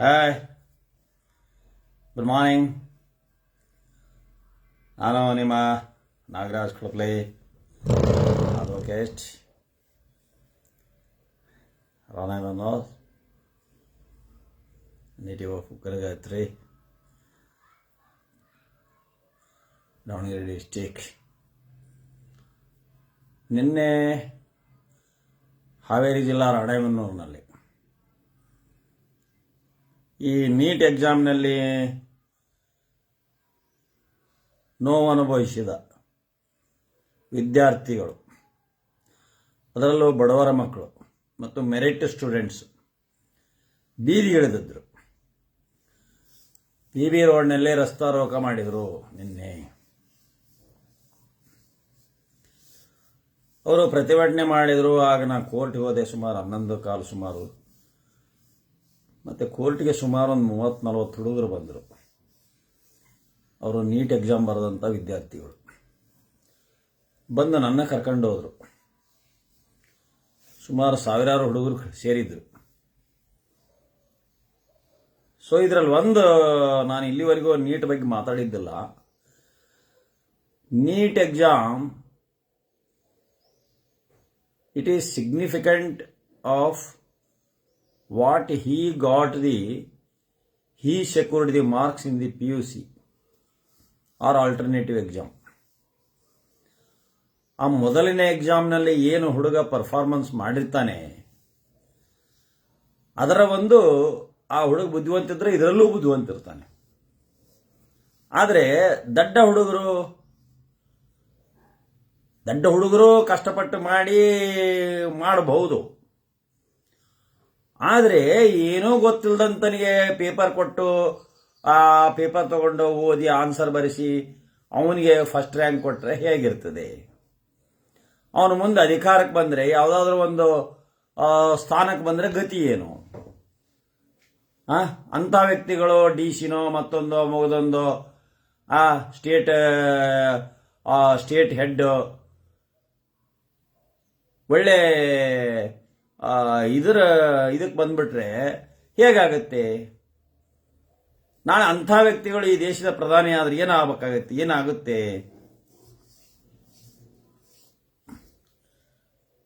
Hi good morning ನಾನು ನಿಮ್ಮ Nagaraj ಕುಳಪ್ಲೆ advocate ರಾಣೇನೋ native of Garagatri Davanagere district ನಿನ್ನೆ ಹಾವೇರಿ ಜಿಲ್ಲಾ ರಾಣೆಬೆನ್ನೂರಿನಲ್ಲಿ ಈ ನೀಟ್ ಎಕ್ಸಾಮ್ನಲ್ಲಿ ನೋವು ಅನುಭವಿಸಿದ ವಿದ್ಯಾರ್ಥಿಗಳು, ಅದರಲ್ಲೂ ಬಡವರ ಮಕ್ಕಳು ಮತ್ತು ಮೆರಿಟ್ ಸ್ಟೂಡೆಂಟ್ಸ್ ಬೀದಿಗಿಳಿದಿದ್ರು ಪಿ ಬಿ ರೋಡ್ನಲ್ಲೇ ರಸ್ತಾರೋಕ ಮಾಡಿದರು ನಿನ್ನೆ. ಅವರು ಪ್ರತಿಭಟನೆ ಮಾಡಿದರು, ಆಗ ನಾ ಕೋರ್ಟ್ಗೆ ಹೋದೆ ಸುಮಾರು ಹನ್ನೊಂದು ಕಾಲು ಸುಮಾರು ಮತ್ತು ಕೋರ್ಟಿಗೆ ಸುಮಾರು ಒಂದು ಮೂವತ್ತು, ನಲ್ವತ್ತು ಹುಡುಗರು ಬಂದರು. ಅವರು ನೀಟ್ ಎಕ್ಸಾಮ್ ಬರೆದಂಥ ವಿದ್ಯಾರ್ಥಿಗಳು. ಬಂದು ನನ್ನ ಕರ್ಕೊಂಡು ಹೋದರು. ಸುಮಾರು ಸಾವಿರಾರು ಹುಡುಗರು ಸೇರಿದ್ರು. ಸೊ ಇದರಲ್ಲಿ ಒಂದು ನಾನು ಇಲ್ಲಿವರೆಗೂ ನೀಟ್ ಬಗ್ಗೆ ಮಾತಾಡಿದ್ದಿಲ್ಲ. NEET exam it is significant of what he got the, he secured the marks in the PUC or alternative exam. ಆ ಮೊದಲನೇ ಎಕ್ಸಾಮ್ನಲ್ಲಿ ಏನು ಹುಡುಗ ಪರ್ಫಾರ್ಮೆನ್ಸ್ ಮಾಡಿರ್ತಾನೆ, ಅದರ ಒಂದು ಆ ಹುಡುಗ ಬುದ್ಧಿವಂತಿದ್ರೆ ಇದರಲ್ಲೂ ಬುದ್ಧಿವಂತಿರ್ತಾನೆ ಆದರೆ ದಡ್ಡ ಹುಡುಗರು ದಡ್ಡ ಹುಡುಗರು ಕಷ್ಟಪಟ್ಟು ಮಾಡಿ, ಮಾಡಬಹುದು ಆದರೆ ಏನೂ ಗೊತ್ತಿಲ್ಲದಂತನಿಗೆ ಪೇಪರ್ ಕೊಟ್ಟು, ಆ ಪೇಪರ್ ತಗೊಂಡು ಓದಿ ಆನ್ಸರ್ ಬರೆಸಿ ಅವನಿಗೆ ಫಸ್ಟ್ ರ್ಯಾಂಕ್ ಕೊಟ್ಟರೆ ಹೇಗಿರ್ತದೆ? ಅವನು ಮುಂದೆ ಅಧಿಕಾರಕ್ಕೆ ಬಂದರೆ, ಯಾವುದಾದ್ರೂ ಒಂದು ಸ್ಥಾನಕ್ಕೆ ಬಂದರೆ ಗತಿ ಏನು? ಅಂಥ ವ್ಯಕ್ತಿಗಳು ಡಿ ಸಿನೋ ಮತ್ತೊಂದು ಮುಗಿದೊಂದು, ಆ ಸ್ಟೇಟ್ ಸ್ಟೇಟ್ ಹೆಡ್ ಒಳ್ಳೆ ಇದರ ಇದಕ್ಕೆ ಬಂದ್ಬಿಟ್ರೆ ಹೇಗಾಗತ್ತೆ? ನಾಳೆ ಅಂಥ ವ್ಯಕ್ತಿಗಳು ಈ ದೇಶದ ಪ್ರಧಾನಿ ಆದ್ರೆ ಏನಾಗಬೇಕಾಗತ್ತೆ? ಏನಾಗುತ್ತೆ?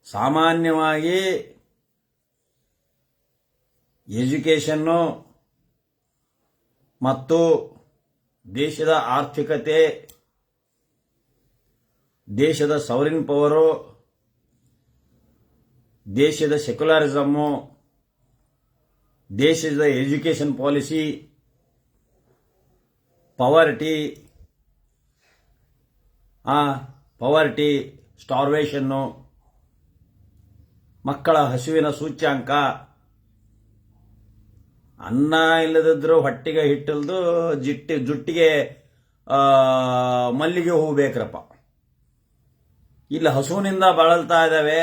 ಸಾಮಾನ್ಯವಾಗಿ ಎಜುಕೇಷನ್ನು ಮತ್ತು ದೇಶದ ಆರ್ಥಿಕತೆ, ದೇಶದ ಸೌರಿನ್ ಪವರು ದೇಶದ ಸೆಕ್ಯುಲರಿಸಮ್ಮು ದೇಶದ ಎಜುಕೇಷನ್ ಪಾಲಿಸಿ ಪವರ್ಟಿ ಆ ಪವರ್ಟಿ ಸ್ಟಾರ್ವೇಷನ್ನು ಮಕ್ಕಳ ಹಸುವಿನ ಸೂಚ್ಯಾಂಕ, ಅನ್ನ ಇಲ್ಲದಿದ್ರು ಹೊಟ್ಟಿಗೆ ಹಿಟ್ಟಿಲ್ದು ಜಿಟ್ಟಿ, ಜುಟ್ಟಿಗೆ ಮಲ್ಲಿಗೆ ಹೂ ಬೇಕ್ರಪ್ಪ. ಇಲ್ಲಿ ಹಸುವಿನಿಂದ ಬಳಲ್ತಾ ಇದ್ದಾವೆ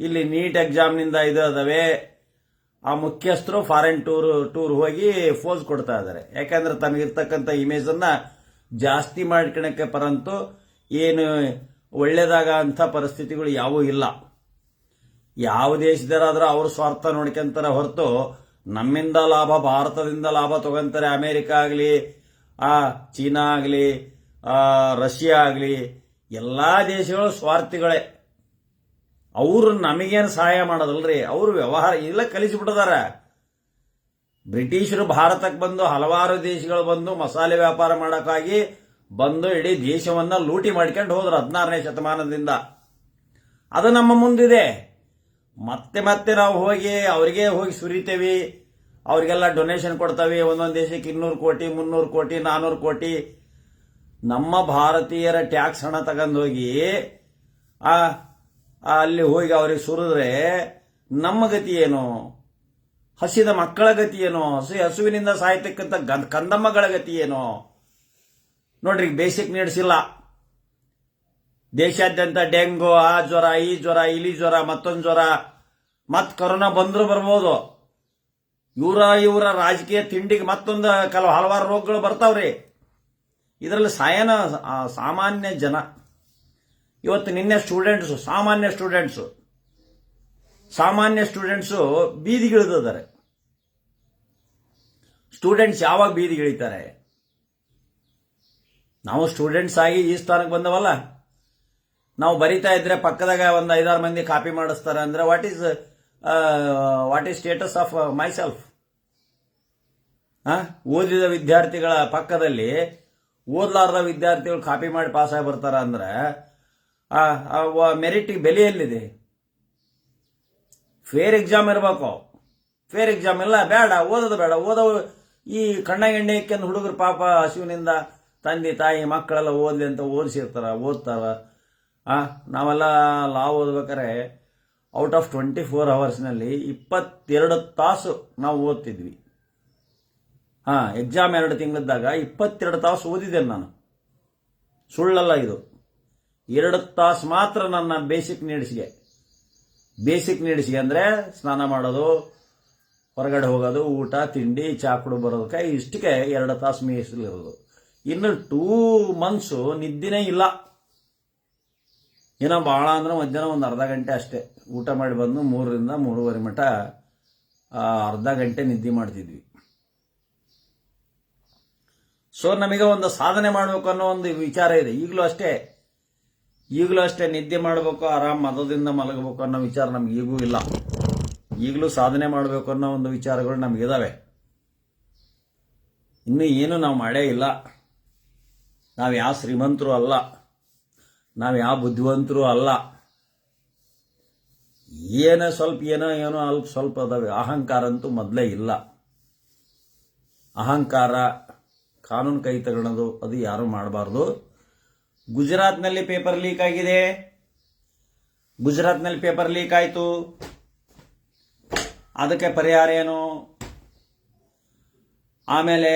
ಇಲ್ಲಿ ನೀಟ್ ಎಕ್ಸಾಮ್ನಿಂದ ಇದು ಅದಾವೆ. ಆ ಮುಖ್ಯಸ್ಥರು ಫಾರಿನ್ ಟೂರ್ ಟೂರ್ ಹೋಗಿ ಫೋಸ್ ಕೊಡ್ತಾ ಇದ್ದಾರೆ. ಯಾಕಂದ್ರೆ ತನಗಿರ್ತಕ್ಕಂಥ ಇಮೇಜನ್ನು ಜಾಸ್ತಿ ಮಾಡ್ಕೊಳಕ್ಕೆ ಪರಂತು ಏನು ಒಳ್ಳೇದಾಗ ಅಂಥ ಪರಿಸ್ಥಿತಿಗಳು ಯಾವೂ ಇಲ್ಲ. ಯಾವ ದೇಶದರಾದ್ರೂ ಅವ್ರ ಸ್ವಾರ್ಥ ನೋಡ್ಕೊಂತಾರೆ ಹೊರತು ನಮ್ಮಿಂದ ಲಾಭ, ಭಾರತದಿಂದ ಲಾಭ ತಗೊಂತಾರೆ. ಅಮೆರಿಕ ಆಗಲಿ, ಆ, ಚೀನಾ ಆಗಲಿ ರಷ್ಯಾ ಆಗಲಿ, ಎಲ್ಲಾ ದೇಶಗಳು ಸ್ವಾರ್ಥಿಗಳೇ. ಅವರು ನಮಗೇನು ಸಹಾಯ ಮಾಡೋದಲ್ರಿ? ಅವರು ವ್ಯವಹಾರ ಇಲ್ಲ ಕಲಿಸಿಬಿಟ್ಟಿದಾರ. ಬ್ರಿಟಿಷರು ಭಾರತಕ್ಕೆ ಬಂದು ಹಲವಾರು ದೇಶಗಳು ಬಂದು ಮಸಾಲೆ ವ್ಯಾಪಾರ ಮಾಡೋಕ್ಕಾಗಿ ಬಂದು ಇಡೀ ದೇಶವನ್ನ ಲೂಟಿ ಮಾಡ್ಕೊಂಡು ಹೋದ್ರು ಹದಿನಾರನೇ ಶತಮಾನದಿಂದ. ಅದು ನಮ್ಮ ಮುಂದಿದೆ. ಮತ್ತೆ ಮತ್ತೆ ನಾವು ಹೋಗಿ ಅವರಿಗೆ ಹೋಗಿ ಸುರಿತೇವೆ. ಅವರಿಗೆಲ್ಲ ಡೊನೇಷನ್ ಕೊಡ್ತೇವೆ. ಒಂದೊಂದು ದೇಶಕ್ಕೆ ಇನ್ನೂರು ಕೋಟಿ, ಮುನ್ನೂರು ಕೋಟಿ ನಾನ್ನೂರು ಕೋಟಿ. ನಮ್ಮ ಭಾರತೀಯರ ಟ್ಯಾಕ್ಸ್ ಹಣ ತಗೊಂಡೋಗಿ, ಆ ಅಲ್ಲಿ ಹೋಗಿ ಅವ್ರಿಗೆ ಸುರಿದ್ರೆ ನಮ್ಮ ಗತಿ ಏನು? ಹಸಿದ ಮಕ್ಕಳ ಗತಿ ಏನು? ಹಸಿ ಹಸುವಿನಿಂದ ಸಾಯ್ತಕ್ಕಂಥ ಗಂಧ ಕಂದಮ್ಮಗಳ ಗತಿ ಏನು? ನೋಡ್ರಿ ಬೇಸಿಕ್ ನೀಡ್ಸಿಲ್ಲ ದೇಶಾದ್ಯಂತ ಡೆಂಗು, ಆ ಜ್ವರ, ಈ ಜ್ವರ, ಇಲಿ ಜ್ವರ, ಮತ್ತೊಂದು ಜ್ವರ. ಮತ್ ಕೊರೋನಾ ಬಂದರೂ ಬರ್ಬೋದು. ಇವರ ಇವರ ರಾಜಕೀಯ ತಿಂಡಿಗೆ ಮತ್ತೊಂದು ಕೆಲವು ಹಲವಾರು ರೋಗಗಳು ಬರ್ತಾವ್ರಿ. ಇದರಲ್ಲಿ ಸಾಯನ ಸಾಮಾನ್ಯ ಜನ ಇವತ್ತು ನಿನ್ನೆ ಸ್ಟೂಡೆಂಟ್ಸು ಸಾಮಾನ್ಯ ಸ್ಟೂಡೆಂಟ್ಸು ಸಾಮಾನ್ಯ ಸ್ಟೂಡೆಂಟ್ಸು ಬೀದಿಗಿಳಿದಿದ್ದಾರೆ. ಸ್ಟೂಡೆಂಟ್ಸ್ ಯಾವಾಗ ಬೀದಿಗಿಳಿತಾರೆ? ನಾವು ಸ್ಟೂಡೆಂಟ್ಸ್ ಆಗಿ ಈ ಸ್ಥಾನಕ್ಕೆ ಬಂದವಲ್ಲ. ನಾವು ಬರಿತಾ ಇದ್ರೆ ಪಕ್ಕದಾಗ ಒಂದು ಐದಾರು ಮಂದಿ ಕಾಪಿ ಮಾಡಿಸ್ತಾರೆ ಅಂದ್ರೆ what is what is status of myself ಓದಿದ ವಿದ್ಯಾರ್ಥಿಗಳ ಪಕ್ಕದಲ್ಲಿ ಓದ್ಲಾರ್ದ ವಿದ್ಯಾರ್ಥಿಗಳು ಕಾಪಿ ಮಾಡಿ ಪಾಸ್ ಆಗಿ ಬರ್ತಾರ ಅಂದ್ರೆ ಮೆರಿಟಿಗೆ ಬೆಲೆ ಎಲ್ಲಿದೆ? ಫೇರ್ ಎಕ್ಸಾಮ್ ಇರಬೇಕು. ಫೇರ್ ಎಕ್ಸಾಮ್ ಇಲ್ಲ, ಬೇಡ, ಓದೋದು ಬೇಡ. ಓದೋ ಈ ಕಣ್ಣ ಎಣ್ಣೆ ಇಕ್ಕೊಂಡು ಹುಡುಗರು ಪಾಪ ಹಸುವಿನಿಂದ ತಂದೆ, ತಾಯಿ, ಮಕ್ಕಳೆಲ್ಲ ಓದಲಿ ಅಂತ ಓದಿಸಿರ್ತಾರ, ಓದ್ತಾರ. ಆ, ನಾವೆಲ್ಲ ಲಾ ಓದ್ಬೇಕಾರೆ ಔಟ್ ಆಫ್ ಟ್ವೆಂಟಿ ಫೋರ್ ಅವರ್ಸ್ನಲ್ಲಿ ಇಪ್ಪತ್ತೆರಡು ತಾಸು ನಾವು ಓದ್ತಿದ್ವಿ. ಹಾಂ ಎಕ್ಸಾಮ್ ಎರಡು ತಿಂಗಳಿದ್ದಾಗ ಇಪ್ಪತ್ತೆರಡು ತಾಸು ಓದಿದ್ದೇನೆ ನಾನು. ಸುಳ್ಳಲ್ಲ ಇದು. ಎರಡು ತಾಸು ಮಾತ್ರ ನನ್ನ ಬೇಸಿಕ್ ನೀಡಿಸಿಗೆ. ಬೇಸಿಕ್ ನೀಡಿಸಿಗೆ ಅಂದರೆ ಸ್ನಾನ ಮಾಡೋದು, ಹೊರಗಡೆ ಹೋಗೋದು, ಊಟ, ತಿಂಡಿ, ಚಾ ಕುಡು ಬರೋದಕ್ಕೆ ಇಷ್ಟಕ್ಕೆ ಎರಡು ತಾಸು ಮೀಸಲಿರೋದು ಇನ್ನು ಟೂ ಮಂತ್ಸು ನಿದ್ದೆನೇ ಇಲ್ಲ. ಏನೋ ಭಾಳ ಅಂದ್ರೆ ಮಧ್ಯಾಹ್ನ ಒಂದು ಅರ್ಧ ಗಂಟೆ ಅಷ್ಟೇ. ಊಟ ಮಾಡಿ ಬಂದು ಮೂರರಿಂದ ಮೂರುವರೆ ಮಟ ಅರ್ಧ ಗಂಟೆ ನಿದ್ದೆ ಮಾಡ್ತಿದ್ವಿ. ಸೊ ನಮಗೆ ಒಂದು ಸಾಧನೆ ಮಾಡಬೇಕು ಅನ್ನೋ ಒಂದು ವಿಚಾರ ಇದೆ. ಈಗಲೂ ಅಷ್ಟೇ. ಈಗಲೂ ಅಷ್ಟೇ ನಿದ್ದೆ ಮಾಡಬೇಕು, ಆರಾಮ್ ಮದದಿಂದ ಮಲಗಬೇಕು ಅನ್ನೋ ವಿಚಾರ ನಮ್ಗೆ ಈಗೂ ಇಲ್ಲ. ಈಗಲೂ ಸಾಧನೆ ಮಾಡಬೇಕು ಅನ್ನೋ ಒಂದು ವಿಚಾರಗಳು ನಮಗಿದ್ದಾವೆ ಇನ್ನೂ ಏನು ನಾವು ಮಾಡೇ ಇಲ್ಲ. ನಾವು ಯಾವ ಶ್ರೀಮಂತರು ಅಲ್ಲ. ನಾವು ಯಾವ ಬುದ್ಧಿವಂತರು ಅಲ್ಲ. ಏನೋ ಸ್ವಲ್ಪ ಏನೋ ಏನೋ ಅಲ್ಪ ಸ್ವಲ್ಪ ಅದಾವೆ. ಅಹಂಕಾರ ಅಂತೂ ಮೊದಲೇ ಇಲ್ಲ. ಅಹಂಕಾರ ಕಾನೂನು ಕೈ ತಗೊಳ್ಳೋದು ಅದು ಯಾರು ಮಾಡಬಾರ್ದು. ಗುಜರಾತ್ನಲ್ಲಿ ಪೇಪರ್ ಲೀಕ್ ಆಗಿದೆ. ಗುಜರಾತ್ನಲ್ಲಿ ಪೇಪರ್ ಲೀಕ್ ಆಯಿತು. ಅದಕ್ಕೆ ಪರಿಹಾರ ಏನು? ಆಮೇಲೆ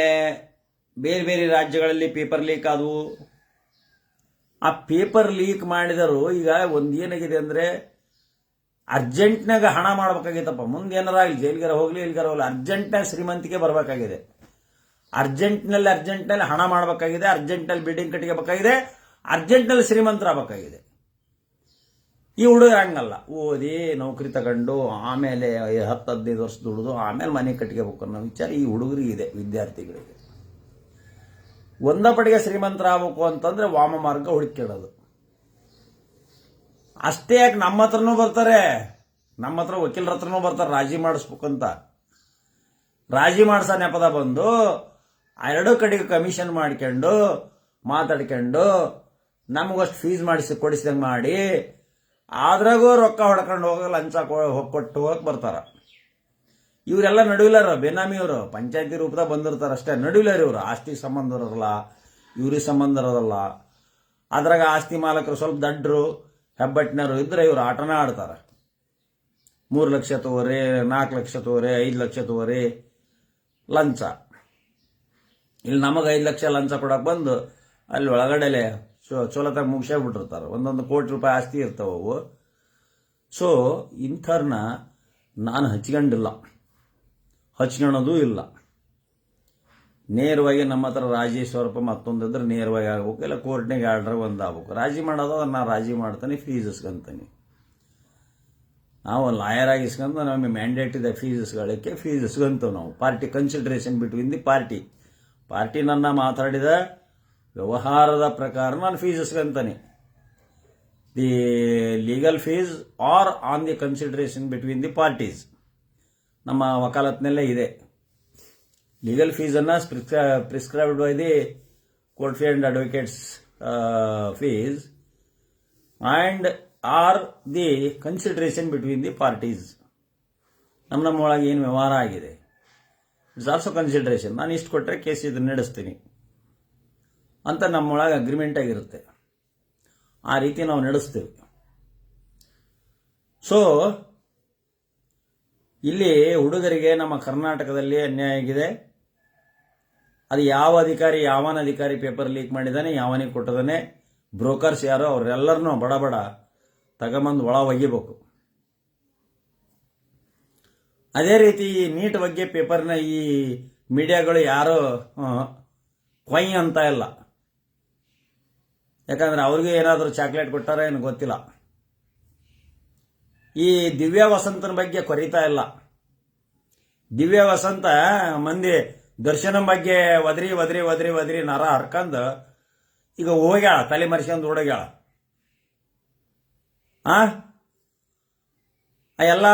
ಬೇರೆ ಬೇರೆ ರಾಜ್ಯಗಳಲ್ಲಿ ಪೇಪರ್ ಲೀಕ್ ಆದವು. ಆ ಪೇಪರ್ ಲೀಕ್ ಮಾಡಿದರು ಈಗ ಒಂದೇನಾಗಿದೆ ಅಂದರೆ ಅರ್ಜೆಂಟ್ನಾಗ ಹಣ ಮಾಡ್ಬೇಕಾಗಿತ್ತಪ್ಪ. ಮುಂದೆ ಏನಾರ ಆಗಲಿ ಜೈಲ್ಗಾರ ಹೋಗ್ಲಿ ಇಲ್ಲಿಗಾರ ಹೋಗ್ಲಿ ಅರ್ಜೆಂಟ್ನಾಗ ಶ್ರೀಮಂತಿಕೆ ಬರಬೇಕಾಗಿದೆ. ಅರ್ಜೆಂಟ್ನಲ್ಲಿ ಅರ್ಜೆಂಟ್ನಲ್ಲಿ ಹಣ ಮಾಡಬೇಕಾಗಿದೆ. ಅರ್ಜೆಂಟ್ನಲ್ಲಿ ಬಿಲ್ಡಿಂಗ್ ಕಟ್ಟಿಗೆಬೇಕಾಗಿದೆ. ಅರ್ಜೆಂಟ್ನಲ್ಲಿ ಶ್ರೀಮಂತರಾಗಬೇಕಾಗಿದೆ. ಈ ಹುಡುಗ ಹಂಗಲ್ಲ. ಓದಿ ನೌಕರಿ ತಗೊಂಡು ಆಮೇಲೆ ಹತ್ತು ಹದಿನೈದು ವರ್ಷ ದುಡಿದು ಆಮೇಲೆ ಮನೆ ಕಟ್ಕೋಬೇಕು ಅನ್ನೋ ವಿಚಾರ ಈ ಹುಡುಗರಿಗೆ ಇದೆ, ವಿದ್ಯಾರ್ಥಿಗಳಿಗೆ. ಒಂದ ಪಡೆಗೆ ಶ್ರೀಮಂತರಾಗಬೇಕು ಅಂತಂದ್ರೆ ವಾಮ ಮಾರ್ಗ ಹುಡುಕಿಡೋದು ಅಷ್ಟೇ ಯಾಕೆ ನಮ್ಮ ಹತ್ರನೂ ಬರ್ತಾರೆ? ನಮ್ಮ ಹತ್ರ ವಕೀಲರ ಹತ್ರನೂ ಬರ್ತಾರೆ, ರಾಜಿ ಮಾಡಿಸ್ಬೇಕಂತ. ರಾಜಿ ಮಾಡ್ಸೋ ನೆಪದ ಬಂದು ಎರಡು ಕಡೆಗೆ ಕಮಿಷನ್ ಮಾಡ್ಕೊಂಡು, ಮಾತಾಡ್ಕೊಂಡು ನಮಗಷ್ಟು ಫೀಸ್ ಮಾಡಿಸಿ ಕೊಡಿಸಿದಂಗೆ ಮಾಡಿ, ಆದ್ರಾಗೂ ರೊಕ್ಕ ಹೊಡ್ಕೊಂಡು ಹೋಗಿ ಲಂಚ ಕೊಟ್ಟು ಹೋಗಕ್ಕೆ ಬರ್ತಾರ. ಇವರೆಲ್ಲ ನಡುವಿಲಾರ ಬೇನಾಮಿಯವರು ಪಂಚಾಯತಿ ರೂಪದಾಗ ಬಂದಿರ್ತಾರೆ ಅಷ್ಟೇ. ನಡುವಿಲಾರ ಇವರು, ಆಸ್ತಿ ಸಂಬಂಧ ಇರೋದಲ್ಲ ಇವ್ರಿಗೆ ಸಂಬಂಧ ಇರೋದಲ್ಲ ಅದ್ರಾಗ ಆಸ್ತಿ ಮಾಲಕರು ಸ್ವಲ್ಪ ದಡ್ಡರು ಹೆಬ್ಬಟ್ಟಿನವರು ಇದ್ರೆ ಇವರು ಆಟನ ಆಡ್ತಾರ. ಮೂರು ಲಕ್ಷ ತಗೋರಿ, ನಾಲ್ಕು ಲಕ್ಷ ತಗೋರಿ, ಐದು ಲಕ್ಷ ತಗೋರಿ, ಲಂಚ. ಇಲ್ಲಿ ನಮಗೆ ಐದು ಲಕ್ಷ ಲಂಚ ಕೊಡಕ್ಕೆ ಬಂದು, ಅಲ್ಲಿ ಒಳಗಡೆಲೆ ಚೋಲತಾಗ ಮುಗಿಸೇ ಬಿಟ್ಟಿರ್ತಾರೆ. ಒಂದೊಂದು ಕೋಟಿ ರೂಪಾಯಿ ಆಸ್ತಿ ಇರ್ತಾವೆ ಅವು. ಸೊ ಇಂಥವ್ರನ್ನ ನಾನು ಹಚ್ಕೊಂಡಿಲ್ಲ. ಹಚ್ಕೊಳೋದು ಇಲ್ಲ. ನೇರವಾಗಿ ನಮ್ಮ ಹತ್ರ ರಾಜಿ ಸ್ವರೂಪ ಮತ್ತೊಂದಿದ್ರೆ ನೇರವಾಗಿ ಆಗ್ಬೇಕು, ಇಲ್ಲ ಕೋರ್ಟ್ನಾಗ ಆರ್ಡ್ರ್ ಒಂದು ಆಗ್ಬೇಕು. ರಾಜಿ ಮಾಡೋದು, ನಾ ರಾಜಿ ಮಾಡ್ತಾನೆ ಫೀಸ್ ಇಸ್ಕೊಂತಾನೆ. ನಾವು ಲಾಯರ್ ಆಗಿ ಇಸ್ಕೊಂಡು ನಮಗೆ ಮ್ಯಾಂಡೇಟ್ ಇದೆ ಫೀಸ್ ಇಸ್ಕೊಳ್ಳೋಕ್ಕೆ ಫೀಸ್ ಇಸ್ಕೊಂತೇವೆ ನಾವು. Party consideration between the party party ನನ್ನ ಮಾತಾಡಿದ ವ್ಯವಹಾರದ ಪ್ರಕಾರ ನಾನು fees ಇಸ್ಕೊಂತಾನೆ the legal fees are on the consideration between the parties ನಮ್ಮ ವಕಾಲತ್ನಲ್ಲೇ ಇದೆ. Legal ಫೀಸನ್ನು prescribed by the court fee and advocates fees and are the consideration between the parties ನಮ್ಮ ನಮ್ಮ ಒಳಗೆ ಏನು ವ್ಯವಹಾರ ಆಗಿದೆ? ಇಟ್ಸ್ ಆಲ್ಸೋ ಕನ್ಸಿಡರೇಷನ್ ನಾನು ಇಷ್ಟು ಕೊಟ್ಟರೆ ಕೇಸ್ ಇದನ್ನು ನಡೆಸ್ತೀನಿ. ಅಂತ ನಮ್ಮೊಳಗೆ ಅಗ್ರಿಮೆಂಟ್ ಆಗಿರುತ್ತೆ. ಆ ರೀತಿ ನಾವು ನಡೆಸ್ತೇವೆ. ಸೊ ಇಲ್ಲಿ ಹುಡುಗರಿಗೆ ನಮ್ಮ ಕರ್ನಾಟಕದಲ್ಲಿ ಅನ್ಯಾಯ ಆಗಿದೆ. ಅದು ಯಾವ ಅಧಿಕಾರಿ, ಯಾವನ ಅಧಿಕಾರಿ ಪೇಪರ್ ಲೀಕ್ ಮಾಡಿದಾನೆ ಯಾವನಿಗೆ ಕೊಟ್ಟದಾನೆ ಬ್ರೋಕರ್ಸ್ ಯಾರೋ, ಅವರೆಲ್ಲರನ್ನೂ ಬಡ ಬಡ ತಗೊಂಬಂದು ಒಳ ಒಗಿಬೇಕು ಅದೇ ರೀತಿ ಈ ನೀಟ್ ಬಗ್ಗೆ ಪೇಪರ್ನ ಈ ಮೀಡಿಯಾಗಳು ಯಾರೋ ಕೊಯ್ ಅಂತ ಇಲ್ಲ. ಯಾಕಂದ್ರೆ ಅವ್ರಿಗೆ ಏನಾದರೂ ಚಾಕ್ಲೇಟ್ ಕೊಟ್ಟಾರ ಏನು ಗೊತ್ತಿಲ್ಲ. ಈ ದಿವ್ಯ ವಸಂತನ ಬಗ್ಗೆ ಕೊರಿತಾ ಇಲ್ಲ. ದಿವ್ಯ ವಸಂತ ಮಂದಿ ದರ್ಶನ ಬಗ್ಗೆ ಒದರಿ ಒದರಿ ಒದರಿ ಒದರಿ ನರ ಹರ್ಕಂದು ಈಗ ಹೋಗ್ಯಾಳ, ತಲೆ ಮರ್ಸ್ಕೊಂಡು ಓಡೋಗ್ಯಾಳ. ಆ? ಎಲ್ಲ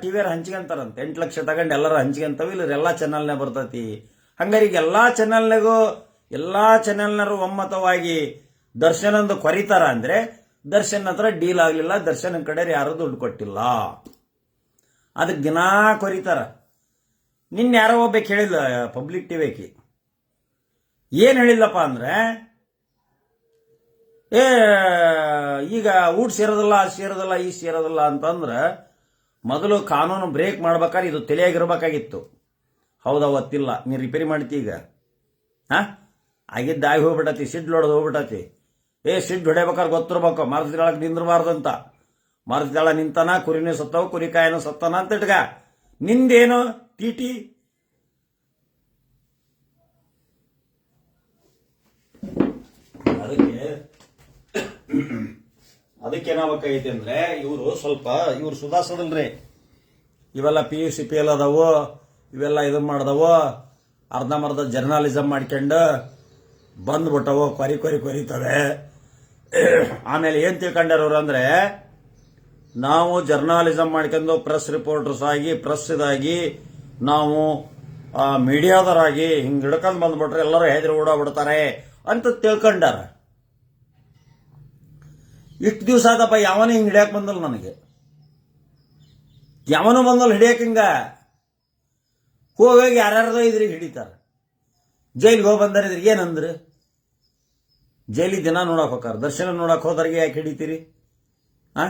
ಟಿ ವಿಯರ್ ಹಂಚ್ಕೊಂತಾರಂತ. ಎಂಟು ಲಕ್ಷ ತಗೊಂಡು ಎಲ್ಲರೂ ಹಂಚ್ಕೊಂತಾವ ಇಲ್ಲ ಎಲ್ಲ ಚಾನಲ್ನೇ ಬರ್ತೈತಿ. ಹಂಗಾರೆ ಈಗ ಎಲ್ಲ ಚಾನಲ್ನಾಗೂ ಎಲ್ಲ ಚಾನಲ್ನರು ಒಮ್ಮತವಾಗಿ ದರ್ಶನಂದು ಕೊರಿತಾರ ಅಂದ್ರೆ ದರ್ಶನ್ ಹತ್ರ ಡೀಲ್ ಆಗಲಿಲ್ಲ, ದರ್ಶನ ಕಡೆ ಯಾರು ದುಡ್ಡು ಕೊಟ್ಟಿಲ್ಲ. ಅದಕ್ಕೆ ದಿನಾ ಕೊರಿತಾರ. ನಿನ್ನ ಯಾರೋ ಒಬ್ಬಕ್ಕೆ ಹೇಳಿಲ್ಲ ಪಬ್ಲಿಕ್ ಟಿವಿಗೆ? ಏನು ಹೇಳಿಲ್ಲಪ್ಪ ಅಂದ್ರೆ, ಏ, ಈಗ ಊಟ ಸೇರೋದಿಲ್ಲ, ಅದು ಸೇರೋದಿಲ್ಲ, ಈ ಸೇರೋದಿಲ್ಲ ಅಂತಂದ್ರೆ, ಮೊದಲು ಕಾನೂನು ಬ್ರೇಕ್ ಮಾಡ್ಬೇಕಾದ್ರೆ ಇದು ತಲೆಯಾಗಿರ್ಬೇಕಾಗಿತ್ತು. ಹೌದಾ ಅವತ್ತಿಲ್ಲ ನೀ ರಿಪೇರಿ ಮಾಡ್ತಿ ಈಗ. ಹಾ? ಆಗಿದ್ದಾಗಿ ಹೋಗ್ಬಿಟ್ಟತಿ ಸಿಡ್ ಹೊಡೆದು ಏ ಸಿಡ್ ಹೊಡೆಯಬೇಕಾದ್ರೆ ಗೊತ್ತಿರ್ಬೇಕು. ಮರದೊಳಗೆ ನಿಂದಿರಬಾರ್ದಂತ. ಮರದಳ ನಿಂತನ, ಕುರಿನೇ ಸತ್ತವ, ಕುರಿಕಾಯನೂ ಸತ್ತನ ಅಂತ ಇಟ್ಗ. ನಿಂದೇನು? ಟಿ ಅದಕ್ಕೆ ಅದಕ್ಕೆ, ಅದಕ್ಕೇನಾಗಬೇಕಾಗೈತಿ ಅಂದ್ರೆ, ಇವರು ಸ್ವಲ್ಪ, ಇವ್ರು ಸುಧಾಸದಲ್ರಿ ಇವೆಲ್ಲ P U C P L ಅದಾವು, ಇವೆಲ್ಲ ಇದು ಮಾಡ್ದವು, ಅರ್ಧಂಬರ್ಧ ಜರ್ನಲಿಸಮ್ ಮಾಡ್ಕೊಂಡು ಬಂದ್ಬಿಟ್ಟವು, ಕೊರಿ ಕೊರಿ, ಕೊರಿತವೆ. ಆಮೇಲೆ ಏನು ತಿಳ್ಕೊಂಡಾರವ್ರು ಅಂದ್ರೆ, ನಾವು ಜರ್ನಾಲಿಸಮ್ ಮಾಡ್ಕೊಂಡು ಪ್ರೆಸ್ ರಿಪೋರ್ಟರ್ಸ್ ಆಗಿ ಪ್ರೆಸ್ ಇದಾಗಿ, ನಾವು ಮೀಡಿಯಾದವರಾಗಿ ಹಿಂಗ್ ಹಿಡ್ಕೊಂಡ್ ಬಂದ್ಬಿಟ್ರೆ ಎಲ್ಲರೂ ಹೆದರಿ ಓಡಾಬಿಡ್ತಾರೆ ಅಂತ ತಿಳ್ಕೊಂಡಾರ. ಇಷ್ಟು ದಿವಸ ಆದಪ್ಪ ಯಾವನೇ ಹಿಂಗೆ ಹಿಡಿಯಕ್ಕೆ ಬಂದಲ್ಲ ನನಗೆ. ಯಾವನು ಬಂದಲ್ಲ ಹಿಡಿಯಕ್ ಹಿಂಗ. ಹೋಗಿ ಯಾರ್ಯಾರ್ದೋ ಇದ್ರಿಗೆ ಹಿಡಿತಾರೆ. ಜೈಲಿಗೆ ಹೋಗಿ ಬಂದಾರ ಏನಂದ್ರೆ ಏನಂದ್ರು? ಜೈಲಿಗೆ ದಿನ ನೋಡಕ್ಕೆ ಹೋಗಾರ ದರ್ಶನ ನೋಡಕ್ ಹೋದವ್ರಿಗೆ ಯಾಕೆ ಹಿಡಿತೀರಿ? ಆ?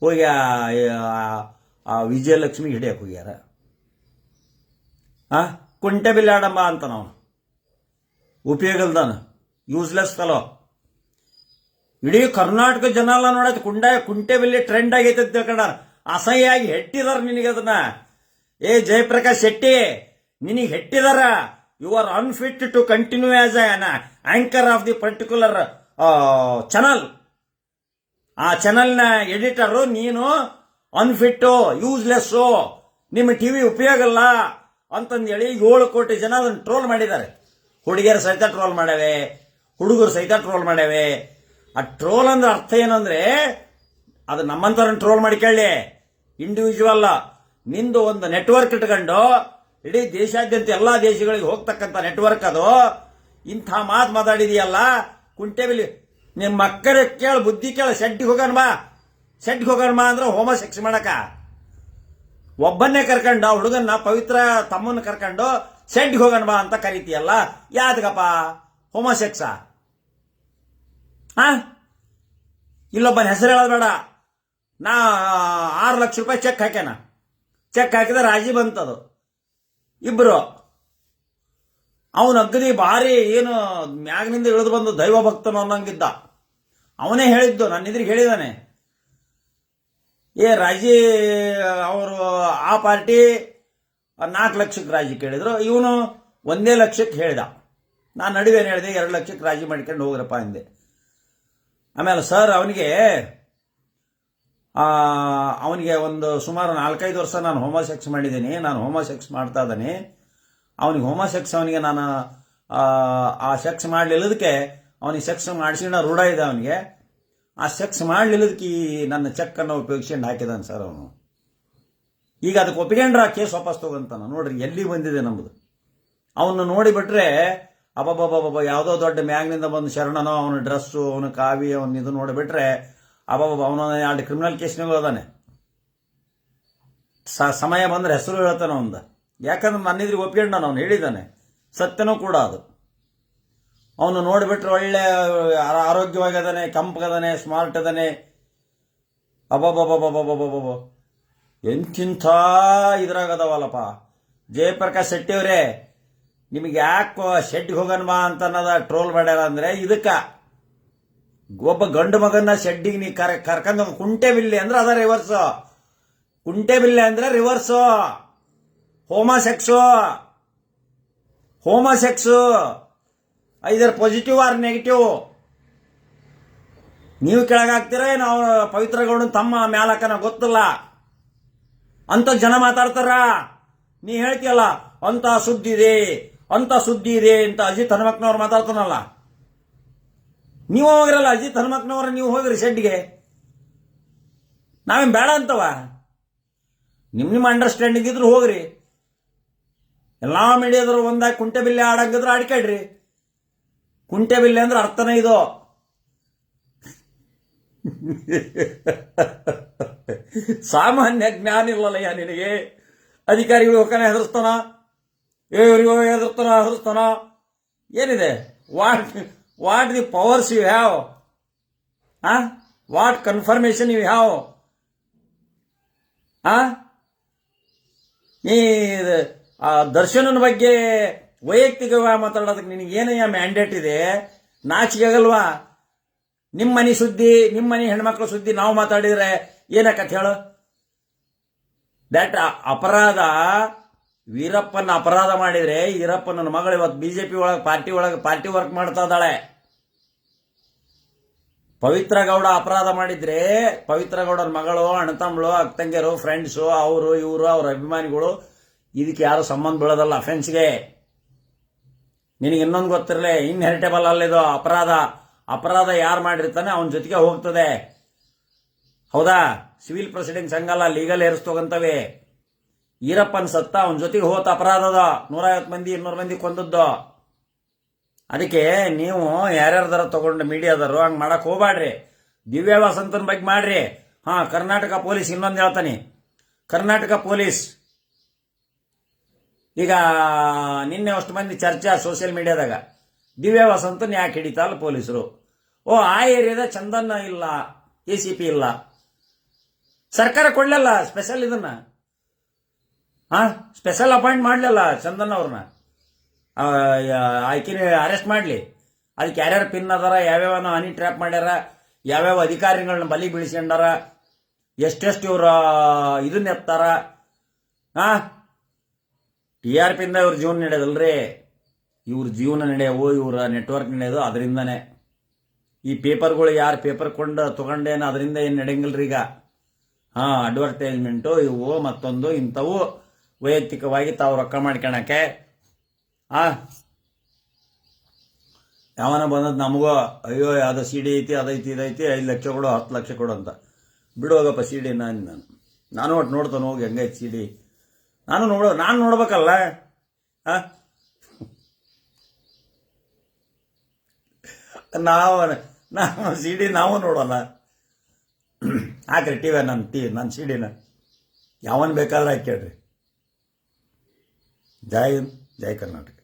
ಹೋಗಿ ಆ- ವಿಜಯಲಕ್ಷ್ಮಿ ಹಿಡಿಯಕ್ ಹೋಗ್ಯಾರ. ಆ? ಕುಂಟೆ ಆಡಂಬ ಅಂತ ನಾವು. ಉಪಯೋಗಲ್ದಾನ ಯೂಸ್ಲೆಸ್ ಫೆಲೋ ಇಡೀ ಕರ್ನಾಟಕ ಜನ ಎಲ್ಲ ನೋಡತ್ ಕುಂಡ, ಕುಂಟೆ ಬೆಲ್ಲಿ ಟ್ರೆಂಡ್ ಆಗೈತೆ ಅಂತ ತಿಳ್ಕೊಂಡಾರ. ಅಸಹ್ಯಾಗಿ ಹೆಟ್ಟಿದಾರ ನಿನಗೆ ಅದನ್ನ. ಏ, ಜಯಪ್ರಕಾಶ್ ಶೆಟ್ಟಿ, ನಿನಗೆ ಹೆಟ್ಟಿದಾರ? You are unfit to continue as an anchor of the particular channel ಆ ಚಾನಲ್ನ ಎಡಿಟರು ನೀನು ಅನ್ಫಿಟ್ಟು ಯೂಸ್ಲೆಸ್ಸು ನಿಮ್ಮ ಟಿವಿ ಉಪಯೋಗ ಉಪಯೋಗಲ್ಲ ಅಂತಂದೇಳಿ ಏಳು ಕೋಟಿ ಜನ ಅದನ್ನು ಟ್ರೋಲ್ ಮಾಡಿದ್ದಾರೆ. ಹುಡುಗಿಯರು ಸಹಿತ ಟ್ರೋಲ್ ಮಾಡ್ಯಾವೆ ಹುಡುಗರು ಸಹಿತ ಟ್ರೋಲ್ ಮಾಡ್ಯಾವೆ ಆ ಟ್ರೋಲ್ ಅಂದ್ರೆ ಅರ್ಥ ಏನಂದ್ರೆ ಅದು ನಮ್ಮಂತರನ್ನ ಟ್ರೋಲ್ ಮಾಡಿಕೊಳ್ಳಿ ಇಂಡಿವಿಜುವಲ್ ನಿಂದು ಒಂದು ನೆಟ್ವರ್ಕ್ ಇಟ್ಕೊಂಡು ಇಡೀ ದೇಶಾದ್ಯಂತ ಎಲ್ಲಾ ದೇಶಗಳಿಗೆ ಹೋಗ್ತಕ್ಕಂಥ ನೆಟ್ವರ್ಕ್ ಅದು. ಇಂಥ ಮಾತು ಮಾತಾಡಿದೆಯಲ್ಲ ಕುಂಟೆಬಿಲಿ ನಿಮ್ಮ ಮಕ್ಕಳ ಕೇಳ, ಬುದ್ಧಿ ಕೇಳ ಶೆಡ್ಡಿಗೆ ಹೋಗೋಣ ಬಾ. ಶೆಡ್ಡಿಗೆ ಹೋಗೋಣ ಬಾ ಅಂದ್ರೆ ಹೋಮ ಸೆಕ್ಸ್ ಮಾಡಕ. ಒಬ್ಬನ್ನೇ ಕರ್ಕೊಂಡು ಹುಡುಗನ್ನ ಪವಿತ್ರ ತಮ್ಮನ್ನ ಕರ್ಕೊಂಡು ಶೆಡ್ಗೆ ಹೋಗೋಣ ಬಾ ಅಂತ ಕರಿತೀಯಲ್ಲ ಯಾದಗಪ್ಪ ಹೋಮ ಸೆಕ್ಸ ಆ? ಇಲ್ಲೊಬ್ಬನ ಹೆಸರು ಹೇಳೋದು ಬೇಡ. ನಾ ಆರು ಲಕ್ಷ ರೂಪಾಯಿ ಚೆಕ್ ಹಾಕ್ಯಾನ. ಚೆಕ್ ಹಾಕಿದ್ರೆ ರಾಜಿ ಬಂತದು. ಇಬ್ರು. ಅವನ ಅಗ್ನಿ ಭಾರಿ ಏನು ಮ್ಯಾಗ್ನಿಂದ ಇಳಿದು ಬಂದು ದೈವ ಭಕ್ತನು ಅನ್ನಂಗಿದ್ದ. ಅವನೇ ಹೇಳಿದ್ದು, ನನ್ನ ಎದುರಿಗೆ ಹೇಳಿದಾನೆ. ಏ ರಾಜಿ, ಅವರು ಆ ಪಾರ್ಟಿ ನಾಲ್ಕು ಲಕ್ಷಕ್ಕೆ ರಾಜಿ ಕೇಳಿದ್ರು. ಇವನು ಒಂದೇ ಲಕ್ಷಕ್ಕೆ ಹೇಳಿದ. ನಾನು ನಡುವೆ ಹೇಳಿದೆ, ಎರಡು ಲಕ್ಷಕ್ಕೆ ರಾಜಿ ಮಾಡ್ಕೊಂಡು ಹೋಗ್ರಪ್ಪ ಅಂದೆ. ಆಮೇಲೆ ಸರ್, ಅವನಿಗೆ ಅವನಿಗೆ ಒಂದು ಸುಮಾರು ನಾಲ್ಕೈದು ವರ್ಷ ನಾನು ಹೋಮ ಸೆಕ್ಸ್ ಮಾಡಿದ್ದೀನಿ. ನಾನು ಹೋಮ ಸೆಕ್ಸ್ ಮಾಡ್ತಾ ಇದ್ದಾನೆ. ಅವನಿಗೆ ಹೋಮ ಸೆಕ್ಸ್ ಅವನಿಗೆ ನಾನು ಆ, ಸೆಕ್ಸ್ ಮಾಡಲಿಲ್ಲದಕ್ಕೆ ಅವನಿಗೆ ಸೆಕ್ಸ್ ಮಾಡಿಸಿದ ರೂಢ ಇದೆ ಅವನಿಗೆ. ಆ ಸೆಕ್ಸ್ ಮಾಡಲಿಲ್ಲದಕ್ಕೆ ಈ ನನ್ನ ಚೆಕ್ಕನ್ನು ಉಪಯೋಗಿಸ್ಕೊಂಡು ಹಾಕಿದಾನೆ ಸರ್ ಅವನು. ಈಗ ಅದಕ್ಕೆ ಒಪ್ಪಿಕೊಂಡ್ರೆ ಆ ಕೇಸ್ ವಾಪಸ್ ತಗೊಂತಾನ. ನೋಡ್ರಿ ಎಲ್ಲಿ ಬಂದಿದೆ ನಮ್ಮದು ಅವನು ನೋಡಿಬಿಟ್ರೆ ಅಬ್ಬಬ್ಬಬ್ಬಬ್ಬ ಯಾವುದೋ ದೊಡ್ಡ ಮ್ಯಾಗ್ನಿಂದ ಬಂದು ಶರಣನೋ ಅವನ ಡ್ರೆಸ್ಸು ಅವನ ಕಾವಿ ಅವನ ಇದು ನೋಡಿಬಿಟ್ರೆ ಅಬ್ಬಬ್ಬ ಅವನ ಎರಡು ಕ್ರಿಮಿನಲ್ ಕೇಸ್ನಾಗೂ ಅದಾನೆ. ಸಮಯ ಬಂದ್ರೆ ಹೆಸರು ಹೇಳ್ತಾನೆ ಅವಂದು. ಯಾಕಂದ್ರೆ ನನ್ನಿದ್ರಿಗೆ ಒಪ್ಪಿಕೊಂಡು ನಾನು ಅವನು ಹೇಳಿದ್ದಾನೆ. ಸತ್ಯನೂ ಕೂಡ ಅದು. ಅವನು ನೋಡಿಬಿಟ್ರೆ ಒಳ್ಳೆ ಆರೋಗ್ಯವಾಗಿದ್ದಾನೆ ಕಂಪಗದಾನೆ ಸ್ಮಾರ್ಟ್ ಅದಾನೆ. ಅಬ್ಬಬ್ಬಬ್ಬಬ್ಬಬ್ಬಬ್ಬಬ್ಬ ಎಂತಿಂಥ ಇದ್ರಾಗದವಲ್ಲಪ್ಪ. ಜಯಪ್ರಕಾಶ್ ಶೆಟ್ಟಿಯವರೇ, ನಿಮಗೆ ಯಾಕೋ ಶೆಟ್ಟಿಗೆ ಹೋಗನ್ ಬಾ ಅಂತ ಅನ್ನೋದ ಟ್ರೋಲ್ ಮಾಡ್ಯಾರ ಅಂದರೆ ಇದಕ್ಕೆ. ಒಬ್ಬ ಗಂಡು ಮಗನ್ನ ಶೆಡ್ಡಿಗೆ ನೀ ಕರ್, ಕರ್ಕೊಂಡು ಕುಂಟೆ ಬಿಲ್ಲೆ ಅಂದ್ರೆ ಅದ ರಿವರ್ಸ್ ಕುಂಟೆ ಬಿಲ್ಲೆ ಅಂದ್ರೆ reverse homo sex homo sex either positive or negative ನೀವು ಕೆಳಗಾಗ್ತೀರ ನಾವು ಪವಿತ್ರ ಗೌಡನ ತಮ್ಮ ಮ್ಯಾಲಕನ ಗೊತ್ತಿಲ್ಲ? ಅಂತ ಜನ ಮಾತಾಡ್ತಾರ. ನೀ ಹೇಳ್ತೀಯಲ್ಲ ಅಂತ ಸುದ್ದಿ ಇದೆ ಅಂತ ಸುದ್ದಿ ಇದೆ ಅಂತ ಅಜಿತ್ ಹನುಮಕ್ನವ್ರು ಮಾತಾಡ್ತಾನಲ್ಲ. ನೀವು ಹೋಗಿರಲ್ಲ ಅಜಿತ್ ಹನುಮಕ್ನವ್ರ ನೀವು ಹೋಗಿರಿ ಶೆಡ್ಗೆ ನಾವೇನು ಬೇಡ ಅಂತವ? ನಿಮ್ಮ ನಿಮ್ಮ ಅಂಡರ್ಸ್ಟ್ಯಾಂಡಿಂಗ್ ಇದ್ರು ಹೋಗ್ರಿ. ಎಲ್ಲಾ ಮೀಡಿಯಾದ್ರು ಒಂದಾಗಿ ಕುಂಟೆ ಬಿಲ್ಲೆ ಆಡಂಗಿದ್ರೆ ಆಡ್ಕೇಡ್ರಿ ಕುಂಟೆ ಬಿಲ್ಲೆ ಅಂದ್ರೆ ಅರ್ಥನೇ ಇದು. ಸಾಮಾನ್ಯ ಜ್ಞಾನ ಇಲ್ಲಲ್ಲಯ್ಯ ನಿನಗೆ. ಅಧಿಕಾರಿಗಳು ಹೋಗ್ತಾನೆ ಹೆದರ್ಸ್ತಾನ. ಏ ಹೆದರ್ತಾನ, ಹೆದರ್ಸ್ತಾನ. ಏನಿದೆ? What what the powers you have ಆ ವಾಟ್ ಕನ್ಫರ್ಮೇಶನ್ ಯು ಹ್ಯಾವ್ ಆ ಈ ದರ್ಶನನ ಬಗ್ಗೆ ವೈಯಕ್ತಿಕವಾಗಿ ಮಾತಾಡೋದಕ್ಕೆ ನಿನಗೆ ಏನಯ್ಯ ಮ್ಯಾಂಡೇಟ್ ಇದೆ, ನಾಚಿಕೆ ಆಗಲ್ವಾ? ನಿಮ್ಮ ಮನೆ ಸುದ್ದಿ, ನಿಮ್ಮ ಮನೆ ಹೆಣ್ಮಕ್ಳ ಸುದ್ದಿ ನಾವು ಮಾತಾಡಿದರೆ ಏನಕ್ಕ ಹೇಳು? ದಟ್ ಅಪರಾಧ ವೀರಪ್ಪನ ಅಪರಾಧ ಮಾಡಿದ್ರೆ ನನ್ನ ಮಗಳು ಇವತ್ತು ಬಿಜೆಪಿ ಒಳಗೆ ಪಾರ್ಟಿ ಒಳಗೆ ಪಾರ್ಟಿ ವರ್ಕ್ ಮಾಡ್ತಾ ಇದ್ದಾಳೆ. ಪವಿತ್ರ ಗೌಡ ಅಪರಾಧ ಮಾಡಿದ್ರೆ ಪವಿತ್ರ ಗೌಡನ ಮಗಳು ಅಣ್ಣತಮ್ಮಳು ಅಕ್ಕಂಗಿಯರು ಫ್ರೆಂಡ್ಸು ಅವರು, ಇವರು, ಅವ್ರ ಅಭಿಮಾನಿಗಳು ಇದಕ್ಕೆ ಯಾರು ಸಂಬಂಧ ಬೀಳೋದಲ್ಲ ಅಫೆನ್ಸ್ಗೆ ನಿನಗೆ ಇನ್ನೊಂದು ಗೊತ್ತಿರಲಿ ಇನ್ಹೆರಿಟೇಬಲ್ ಅಲ್ಲಿದು ಅಪರಾಧ. ಅಪರಾಧ ಯಾರು ಮಾಡಿರ್ತಾನೆ ಅವನ ಜೊತೆಗೆ ಹೋಗ್ತದೆ. ಹೌದಾ? ಸಿವಿಲ್ ಪ್ರೊಸೀಡಿಂಗ್ಸ್ ಹಂಗಲ್ಲ ಲೀಗಲ್ ಏರಿಸ್ತೋಗಂತವೇ. ತಗೊಂತವೆ ಈರಪ್ಪನ್ ಸತ್ತ ಅವನ ಜೊತೆಗೆ ಹೋತ ಅಪರಾಧದ ನೂರೈವತ್ತು ಮಂದಿ, ಇನ್ನೂರು ಮಂದಿ ಕೊಂದದ್ದು. ಅದಕ್ಕೆ ನೀವು ಯಾರ್ಯಾರ್ದಾರ ತಗೊಂಡು ಮೀಡಿಯಾದರು ಹಂಗೆ ಮಾಡಕ್ ಹೋಗ್ಬ್ಯಾಡ್ರಿ. ದಿವ್ಯ ವಸಂತನ ಬಗ್ಗೆ ಮಾಡ್ರಿ. ಹಾ, ಕರ್ನಾಟಕ ಪೊಲೀಸ್ ಇನ್ನೊಂದು ಹೇಳ್ತಾನೆ. ಕರ್ನಾಟಕ ಪೊಲೀಸ್. ಈಗ ನಿನ್ನೆ ಅಷ್ಟು ಮಂದಿ ಚರ್ಚೆ ಸೋಷಿಯಲ್ ಮೀಡಿಯಾದಾಗ ದಿವ್ಯ ವಸಂತನ ಯಾಕೆ ಹಿಡಿತಲ್ಲ ಪೊಲೀಸರು? ಓ, ಆ ಏರಿಯಾದ ಚಂದನ್ ಇಲ್ಲ ಎ ಸಿ ಪಿ ಇಲ್ಲ. ಸರ್ಕಾರ ಕೊಡ್ಲಲ್ಲ ಸ್ಪೆಷಲ್ ಇದನ್ನ? ಹಾ ಸ್ಪೆಷಲ್ ಅಪಾಯಿಂಟ್ ಮಾಡ್ಲಿಲ್ಲ ಚಂದನ್ ಅವ್ರನ್ನ. ಆಕಿನ ಅರೆಸ್ಟ್ ಮಾಡಲಿ. ಅದಕ್ಕೆ ಯಾರ್ಯಾರು ಪಿನ್ ಅದಾರ ಯಾವ್ಯಾವ ಹನಿ ಟ್ರ್ಯಾಪ್ ಮಾಡ್ಯಾರ, ಯಾವ್ಯಾವ ಅಧಿಕಾರಿಗಳನ್ನ ಬಲಿ ಬೀಳಿಸ್ಕೊಂಡಾರ, ಎಷ್ಟೆಷ್ಟು ಇವ್ರ ಇದನ್ನ ಎತ್ತಾರ ಹಾ ಟಿ ಆರ್ ಪಿಯಿಂದ ಇವ್ರ ಜೀವನ ನಡೆಯೋದಲ್ರಿ ಇವ್ರ ಜೀವನ ನಡೆಯವು, ಇವ್ರ ನೆಟ್ವರ್ಕ್ ನಡೆಯೋದು ಅದರಿಂದನೇ. ಈ ಪೇಪರ್ಗಳು ಯಾರು ಪೇಪರ್ ಕೊಂಡು ತೊಗೊಂಡೇನು ಅದರಿಂದ ಏನು ನಡೆಯಂಗಿಲ್ರಿ ಈಗ. ಹಾಂ ಅಡ್ವರ್ಟೈಸ್ಮೆಂಟು ಇವು, ಮತ್ತೊಂದು ಇಂಥವು. ವೈಯಕ್ತಿಕವಾಗಿ ತಾವು ರೊಕ್ಕ ಮಾಡ್ಕೊಳಕ್ಕೆ ಆ? ಯಾವನ ಬಂದದ್ದು ನಮಗೂ, ಅಯ್ಯೋ ಅದು ಸಿ ಡಿ ಐತಿ ಅದೈತಿ ಇದೈತಿ ಐದು ಲಕ್ಷ ಕೊಡು, ಹತ್ತು ಲಕ್ಷ ಕೊಡು ಅಂತ. ಬಿಡುವಾಗಪ್ಪ ಸಿ ಡಿ ನಾನು ನಾನು. ನಾನು ಒಟ್ಟು ನೋಡ್ತಾನೆ ಹೋಗಿ, ಹೆಂಗೈತಿ ಸಿ ಡಿ ನಾನು ನೋಡೋ, ನಾನು ನೋಡ್ಬೇಕಲ್ಲ? ಆ? ನಾವು ನಾವು ಸಿ ಡಿ ನಾವು ನೋಡೋಣ ಹಾಕ್ರಿ ಟಿ ವಿ ನನ್ನ ಟಿ ನನ್ನ ಸಿ ಡಿನ ಯಾವನ್ ಬೇಕಾದ್ರೆ ಹಾಕಿ ಜೈ ಹಿಂದ್ ಜೈ ಕರ್ನಾಟಕ.